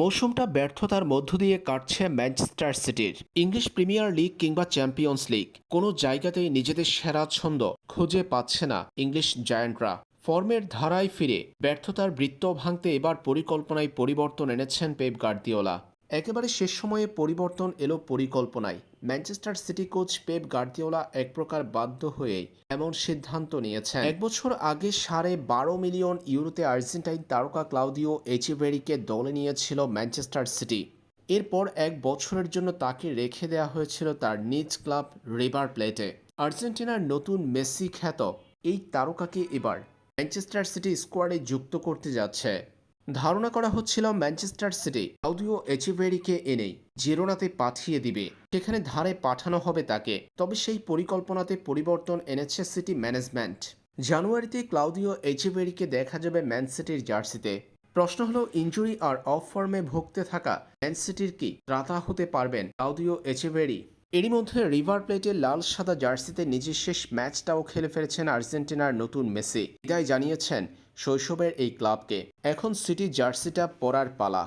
মৌসুমটা ব্যর্থতার মধ্য দিয়ে কাটছে ম্যানচেস্টার সিটির। ইংলিশ প্রিমিয়ার লিগ কিংবা চ্যাম্পিয়ন্স লিগ, কোনো জায়গাতেই নিজেদের সেরা ছন্দ খুঁজে পাচ্ছে না ইংলিশ জায়ান্টরা। ফর্মের ধারায় ফিরে ব্যর্থতার বৃত্ত ভাঙতে এবার পরিকল্পনায় পরিবর্তন এনেছেন পেপ গার্দিওলা। একেবারে শেষ সময়ে পরিবর্তন এলো পরিকল্পনায়। Manchester City coach Pep Guardiola এক প্রকার বাধ্য হয়ে এমন সিদ্ধান্ত নিয়েছেন। এক বছর আগে সাড়ে বারো মিলিয়ন ইউরোতে আর্জেন্টাইন তারকা ক্লাউদিও এচিভেরিকে দলে নিয়েছিল ম্যানচেস্টার সিটি। এরপর এক বছরের জন্য তাকে রেখে দেওয়া হয়েছিল তার নিজ ক্লাব রিভার প্লেটে। আর্জেন্টিনার নতুন মেসি খ্যাত এই তারকাকে এবার ম্যানচেস্টার সিটি স্কোয়াডে যুক্ত করতে যাচ্ছে। ধারণা করা হচ্ছিল ম্যানচেস্টার সিটি ক্লাউদিও এচিভেরিকে এনেই জেরোনাতে পাঠিয়ে দিবে। সেখানে ধারে পাঠানো হবে তাকে। তবে সেই পরিকল্পনাতে পরিবর্তন এনেছে সিটি ম্যানেজমেন্ট। জানুয়ারিতে ক্লাউদিও এচিভেরিকে দেখা যাবে ম্যান সিটির জার্সিতে। প্রশ্ন হলো ইঞ্জুরি আর অফ ফর্মে ভুগতে থাকা ম্যান সিটির কি ত্রাতা হতে পারবেন ক্লাউদিও এচিভেরি? এরই মধ্যে রিভার প্লেটে লাল সাদা জার্সিতে নিজের শেষ ম্যাচটাও খেলে ফেলেছেন আর্জেন্টিনার নতুন মেসি। বিদায় জানিয়েছেন শৈশবের এই ক্লাবকে। এখন সিটি জার্সিটা পরার পালা।